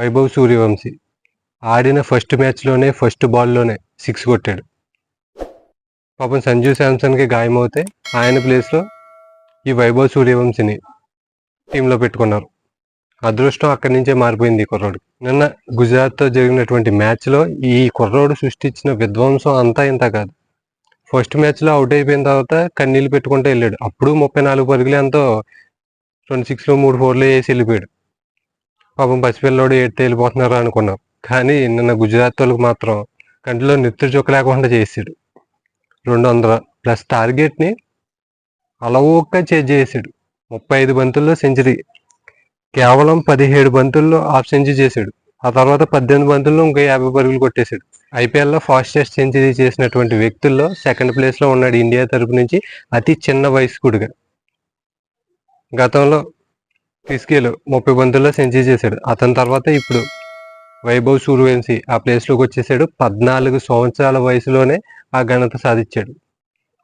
వైభవ్ సూర్యవంశీ ఆడిన ఫస్ట్ మ్యాచ్లోనే ఫస్ట్ బాల్లోనే సిక్స్ కొట్టాడు. పాపం సంజు శాంసన్కి గాయమవుతే ఆయన ప్లేస్లో ఈ వైభవ్ సూర్యవంశిని టీంలో పెట్టుకున్నారు. అదృష్టం అక్కడి నుంచే మారిపోయింది ఈ కుర్రోడు నిన్న గుజరాత్తో జరిగినటువంటి మ్యాచ్లో ఈ కుర్రోడు సృష్టించిన విధ్వంసం అంతా ఇంత కాదు. ఫస్ట్ మ్యాచ్లో అవుట్ అయిపోయిన తర్వాత కన్నీళ్ళు పెట్టుకుంటూ వెళ్ళాడు. అప్పుడు ముప్పై నాలుగు పరుగులు ఎంతో రెండు సిక్స్లో మూడు ఫోర్లు వేసి వెళ్ళిపోయాడు. పాపం పసిపిల్లోడు ఏడితే వెళ్ళిపోతున్నారు అనుకున్నాం. కానీ నిన్న గుజరాత్ వాళ్ళకి మాత్రం కంటిలో నిత్య చుక్క లేకుండా చేసాడు. రెండు వందల ప్లస్ టార్గెట్ని అలవోక్క చేజ్ చేసాడు. ముప్పై ఐదు బంతుల్లో సెంచరీ. కేవలం పదిహేడు బంతుల్లో హాఫ్ సెంచరీ చేశాడు ఆ తర్వాత పద్దెనిమిది బంతుల్లో ఇంకా యాభై పరుగులు కొట్టేశాడు. ఐపీఎల్లో ఫాస్టెస్ట్ సెంచరీ చేసినటువంటి వ్యక్తుల్లో సెకండ్ ప్లేస్లో ఉన్నాడు ఇండియా తరపు నుంచి అతి చిన్న వయస్కుడిగా. గతంలో క్రిస్గేలు ముప్పై బంతుల్లో సెంచరీ చేశాడు. అతని తర్వాత ఇప్పుడు వైభవ్ సూర్యవంశీ ఆ ప్లేస్లోకి వచ్చేసాడు. పద్నాలుగు సంవత్సరాల వయసులోనే ఆ ఘనత సాధించాడు.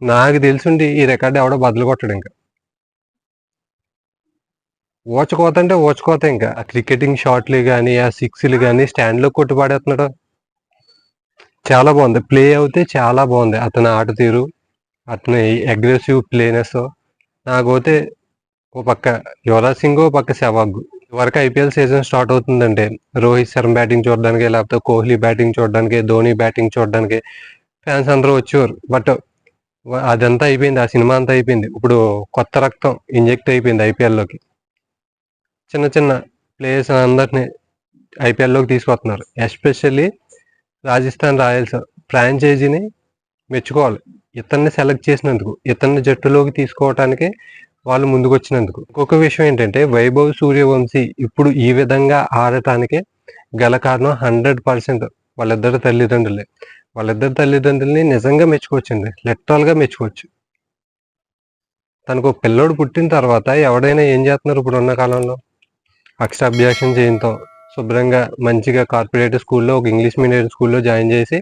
నాకు తెలిసిండి ఈ రికార్డు ఎవడో బదులు కొట్టాడు ఇంకా. ఓచకోత అంటే ఓచకోత ఇంకా. ఆ క్రికెటింగ్ షాట్లు కానీ ఆ సిక్స్లు కానీ స్టాండ్లో కొట్టుపాడేస్తున్నాడు చాలా బాగుంది. ప్లే అవుతే చాలా బాగుంది. అతని ఆట తీరు అతని అగ్రెసివ్ ప్లేనెస్ నాకైతే ఓ పక్క యువరాజ్ సింగ్ ఓ పక్క సెవాగ్ వరకు ఐపీఎల్ సీజన్ స్టార్ట్ అవుతుందంటే రోహిత్ శర్మ బ్యాటింగ్ చూడడానికి లేకపోతే కోహ్లీ బ్యాటింగ్ చూడడానికి ధోని బ్యాటింగ్ చూడడానికి ఫ్యాన్స్ అందరూ వచ్చేవారు. బట్ అదంతా అయిపోయింది ఆ సినిమా అంతా అయిపోయింది. ఇప్పుడు కొత్త రక్తం ఇంజెక్ట్ అయిపోయింది ఐపీఎల్లోకి. చిన్న చిన్న ప్లేయర్స్ అందరినీ ఐపీఎల్లోకి తీసుకొస్తున్నారు. ఎస్పెషల్లీ రాజస్థాన్ రాయల్స్ ఫ్రాంచైజీని మెచ్చుకోవాలి. ఇతన్ని సెలెక్ట్ చేసినందుకు ఇతన్ని జట్టులోకి తీసుకోవటానికి వాళ్ళు ముందుకు వచ్చినందుకు ఇంకొక విషయం ఏంటంటే వైభవ్ సూర్యవంశీ ఇప్పుడు ఈ విధంగా ఆడటానికి గల కారణం హండ్రెడ్ పర్సెంట్ వాళ్ళిద్దరు తల్లిదండ్రులే. వాళ్ళిద్దరు తల్లిదండ్రుల్ని నిజంగా మెచ్చుకోవచ్చండి. లిటరల్గా మెచ్చుకోవచ్చు. తనకు పిల్లోడు పుట్టిన తర్వాత ఎవడైనా ఏం చేస్తున్నారు ఇప్పుడు ఉన్న కాలంలో? అక్షరాభ్యాసం చేయటం శుభ్రంగా మంచిగా కార్పొరేట్ స్కూల్లో ఒక ఇంగ్లీష్ మీడియం స్కూల్లో జాయిన్ చేసి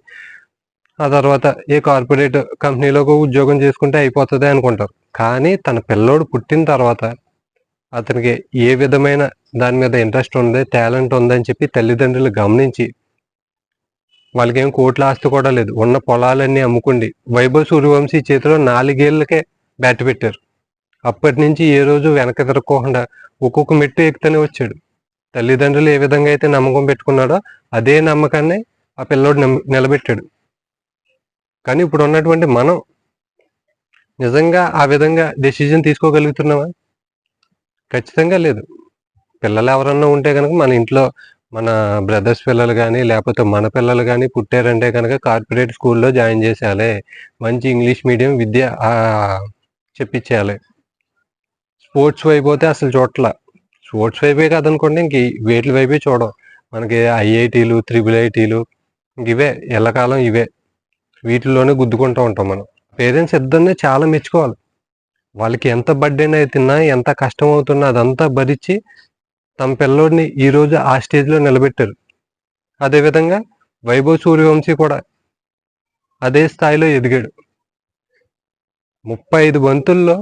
ఆ తర్వాత ఏ కార్పొరేట్ కంపెనీలో ఉద్యోగం చేసుకుంటే అయిపోతుంది అనుకుంటారు. కానీ తన పిల్లోడు పుట్టిన తర్వాత అతనికి ఏ విధమైన దాని మీద ఇంట్రెస్ట్ ఉంది టాలెంట్ ఉందని చెప్పి తల్లిదండ్రులు గమనించి వాళ్ళకి ఏం కోట్ల ఆస్తి కూడా లేదు. ఉన్న పొలాలన్నీ అమ్ముకుండి వైభవ్ సూర్యవంశీ చేతిలో నాలుగేళ్ళకే బ్యాట్ పెట్టారు. అప్పటి నుంచి ఏ రోజు వెనక తిరగకోకుండా ఒక్కొక్క మెట్టు ఎక్కుతూనే వచ్చాడు. తల్లిదండ్రులు ఏ విధంగా అయితే నమ్మకం పెట్టుకున్నాడో అదే నమ్మకాన్ని ఆ పిల్లోడు నిలబెట్టాడు. కానీ ఇప్పుడు ఉన్నటువంటి మనం నిజంగా ఆ విధంగా డెసిజన్ తీసుకోగలుగుతున్నావా? ఖచ్చితంగా లేదు. పిల్లలు ఎవరన్నా ఉంటే కనుక మన ఇంట్లో మన బ్రదర్స్ పిల్లలు కానీ లేకపోతే మన పిల్లలు కానీ పుట్టారంటే కనుక కార్పొరేట్ స్కూల్లో జాయిన్ చేసేయాలి. మంచి ఇంగ్లీష్ మీడియం విద్య చెప్పించాలి చెప్పించేయాలి. స్పోర్ట్స్ వైపు అయితే అసలు చూడట్ల స్పోర్ట్స్ వైపే కాదనుకోండి ఇంక ఈ వేట్ల వైపే చూడం. మనకి ఐఐటీలు త్రిబుల్ ఐటీలు ఇంక ఇవే. ఎల్లకాలం ఇవే. వీటిల్లోనే గుద్దుకుంటూ ఉంటాం మనం. పేరెంట్స్ ఇద్దరినే చాలా మెచ్చుకోవాలి. వాళ్ళకి ఎంత బర్త్డేన్ అవుతున్నా ఎంత కష్టం అవుతున్నా అదంతా భరించి తమ పిల్లోడిని ఈ రోజు ఆ స్టేజ్లో నిలబెట్టారు. అదేవిధంగా వైభవ్ సూర్యవంశీ కూడా అదే స్థాయిలో ఎదిగాడు. ముప్పై ఐదు బంతుల్లో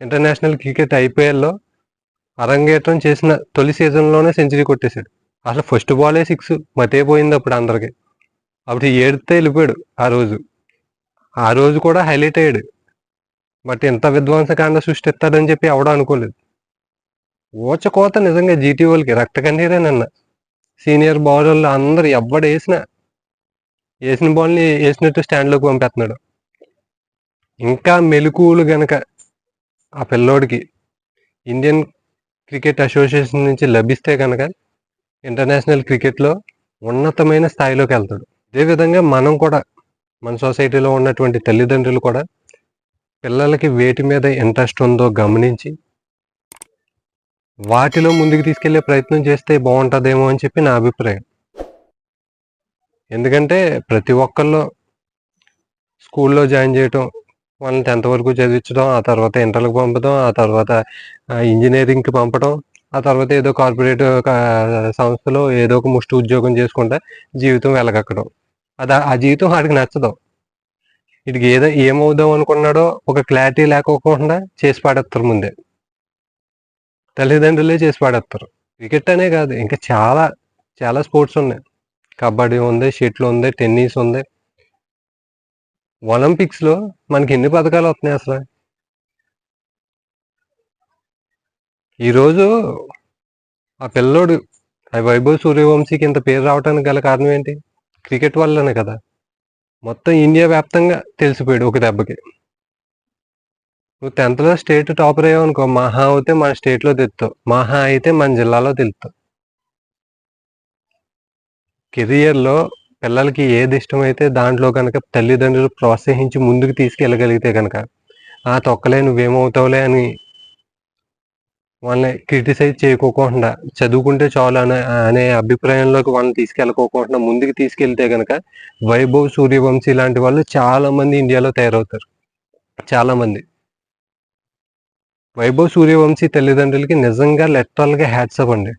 ఇంటర్నేషనల్ క్రికెట్ ఐపీఎల్లో అరంగేట్రం చేసిన తొలి సీజన్లోనే సెంచరీ కొట్టేశాడు. అసలు ఫస్ట్ బాలే సిక్స్ మతే పోయింది అప్పుడు అందరికి. అప్పుడు ఏడితే వెళ్ళిపోయాడు ఆ రోజు. ఆ రోజు కూడా హైలైట్ అయ్యాడు. బట్ ఇంత విధ్వంసకాండ సృష్టిస్తాడని చెప్పి ఎవడో అనుకోలేదు. ఓచకోత నిజంగా జీటీ వాళ్ళకి రక్త కన్నీరే నిన్న. సీనియర్ బౌలర్లు అందరు ఎవ్వడు వేసినా వేసిన బాల్ని వేసినట్టు స్టాండ్లోకి పంపేస్తున్నాడు. ఇంకా మెలకువలు గనక ఆ పిల్లోడికి ఇండియన్ క్రికెట్ అసోసియేషన్ నుంచి లభిస్తే కనుక ఇంటర్నేషనల్ క్రికెట్లో ఉన్నతమైన స్థాయిలోకి వెళ్తాడు. అదేవిధంగా మనం కూడా మన సొసైటీలో ఉన్నటువంటి తల్లిదండ్రులు కూడా పిల్లలకి వేటి మీద ఇంట్రెస్ట్ ఉందో గమనించి వాటిలో ముందుకు తీసుకెళ్ళే ప్రయత్నం చేస్తే బాగుంటుందేమో అని చెప్పి నా అభిప్రాయం. ఎందుకంటే ప్రతి ఒక్కళ్ళు స్కూల్లో జాయిన్ చేయటం వాళ్ళని టెన్త్ వరకు చదివించడం ఆ తర్వాత ఇంటర్లకు పంపడం ఆ తర్వాత ఇంజనీరింగ్కి పంపడం ఆ తర్వాత ఏదో కార్పొరేట్ సంస్థలో ఏదో ఒక ముష్టి ఉద్యోగం చేసుకుంటా జీవితం వెలగక్కడం. అది ఆ జీవితం వాడికి నచ్చదు. వీడికి ఏదో ఏమవుదాం అనుకున్నాడో ఒక క్లారిటీ లేకోకుండా చేసి పాడేస్తారు ముందే. తల్లిదండ్రులే చేసి పాడేస్తారు క్రికెట్ అనే కాదు ఇంకా చాలా చాలా స్పోర్ట్స్ ఉన్నాయి. కబడ్డీ ఉంది షటిల్ ఉంది టెన్నిస్ ఉంది. ఒలింపిక్స్లో మనకి ఎన్ని పథకాలు వస్తున్నాయి అసలు? ఈరోజు ఆ పిల్లోడు ఆ వైభవ్ సూర్యవంశీకి ఇంత పేరు రావడానికి గల కారణం ఏంటి? క్రికెట్ వల్లనే కదా. మొత్తం ఇండియా వ్యాప్తంగా తెలిసిపోయాడు ఒక దెబ్బకి. నువ్వు టెన్త్లో స్టేట్ టాపర్ అయ్యావు అనుకో మహా అయితే మన స్టేట్లో తెలుస్తావు మహా అయితే మన జిల్లాలో తెలుస్తావు కెరియర్లో పిల్లలకి ఏది ఇష్టమైతే దాంట్లో కనుక తల్లిదండ్రులు ప్రోత్సహించి ముందుకు తీసుకెళ్ళగలిగితే కనుక ఆ తొక్కలే నువ్వేమవుతావులే అని వాళ్ళని క్రిటిసైజ్ చేయకోకుండా చదువుకుంటే చాలు అనే అనే అభిప్రాయంలోకి వాళ్ళని తీసుకెళ్ళకోకుండా ముందుకు తీసుకెళ్తే కనుక వైభవ్ సూర్యవంశీ లాంటి వాళ్ళు చాలా మంది ఇండియాలో తయారవుతారు. చాలా మంది వైభవ్ సూర్యవంశీ తల్లిదండ్రులకి నిజంగా literal గా హ్యాట్సప్ అండి.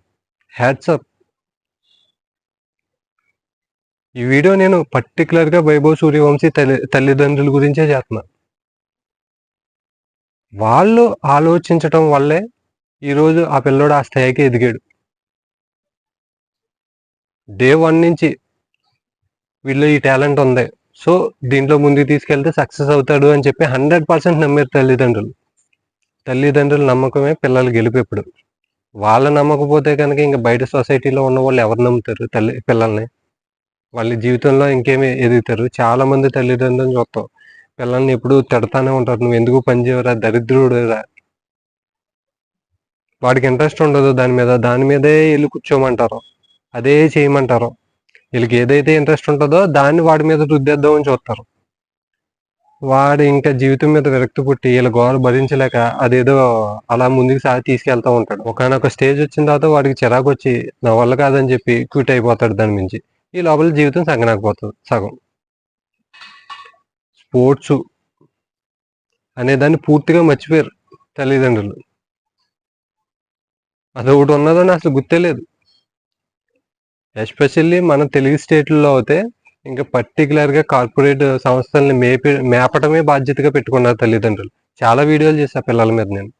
హ్యాట్సప్ ఈ వీడియో నేను పర్టికులర్గా వైభవ్ సూర్యవంశీ తల్లి తల్లిదండ్రుల గురించే చేస్తున్నా. వాళ్ళు ఆలోచించటం వల్లే ఈరోజు ఆ పిల్లోడు ఆ స్థాయికి ఎదిగాడు. డే వన్ నుంచి వీళ్ళు ఈ టాలెంట్ ఉంది. సో దీంట్లో ముందుకు తీసుకెళ్తే సక్సెస్ అవుతాడు అని చెప్పి హండ్రెడ్ పర్సెంట్ నమ్మారు తల్లిదండ్రులు. తల్లిదండ్రుల నమ్మకమే పిల్లలు గెలుపు ఎప్పుడు వాళ్ళ నమ్మకపోతే కనుక ఇంకా బయట సొసైటీలో ఉన్న వాళ్ళు ఎవరు నమ్ముతారు తల్లి పిల్లల్ని? వాళ్ళ జీవితంలో ఇంకేమి ఎదుగుతారు? చాలా మంది తల్లిదండ్రులను చూస్తాం. పిల్లల్ని ఎప్పుడు తిడతానే ఉంటారు. నువ్వు ఎందుకు పని దరిద్రుడు రా వాడికి ఇంట్రెస్ట్ ఉండదు దాని మీద దాని మీదే వెళ్ళి కూర్చోమంటారు. అదే చేయమంటారు. వీళ్ళకి ఏదైతే ఇంట్రెస్ట్ ఉంటుందో దాన్ని వాడి మీద రుద్దేద్దామని చూస్తారు. వాడు ఇంకా జీవితం మీద విరక్తి పుట్టి వీళ్ళ గోర భరించలేక అదేదో అలా ముందుకు సాగి తీసుకెళ్తా ఉంటాడు. ఒకనొక స్టేజ్ వచ్చిన తర్వాత వాడికి చిరాకు వచ్చి నా వల్ల కాదని చెప్పి క్యూట్ అయిపోతాడు దాని మించి ఈ లోపల జీవితం సగనాకపోతుంది సగం. స్పోర్ట్స్ అనే దాన్ని పూర్తిగా మర్చిపోయారు తల్లిదండ్రులు. అదొకటి ఉన్నదని అసలు గుర్తే లేదు ఎస్పెషల్లీ మన తెలుగు స్టేట్లలో అయితే ఇంకా పర్టికులర్గా కార్పొరేట్ సంస్థల్ని మేపి మేపటమే బాధ్యతగా పెట్టుకున్నారు తల్లిదండ్రులు. చాలా వీడియోలు చేశా పిల్లల మీద నేను.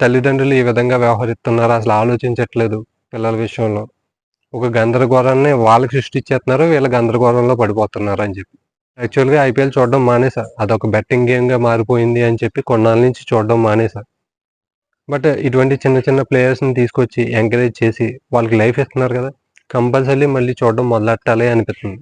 తల్లిదండ్రులు ఈ విధంగా వ్యవహరిస్తున్నారు అసలు ఆలోచించట్లేదు పిల్లల విషయంలో. ఒక గందరగోళాన్ని వాళ్ళకి సృష్టించేస్తున్నారు వీళ్ళ గందరగోళంలో పడిపోతున్నారు అని చెప్పి. యాక్చువల్గా ఐపీఎల్ చూడడం మానేసా అదొక బెట్టింగ్ గేమ్గా మారిపోయింది అని చెప్పి కొన్నాళ్ళ నుంచి చూడడం మానేసా బట్ ఇటువంటి చిన్న చిన్న ప్లేయర్స్ని తీసుకొచ్చి ఎంకరేజ్ చేసి వాళ్ళకి లైఫ్ ఇస్తున్నారు కదా కంపల్సరీ మళ్ళీ చూడడం మొదలెట్టాలి అనిపిస్తుంది.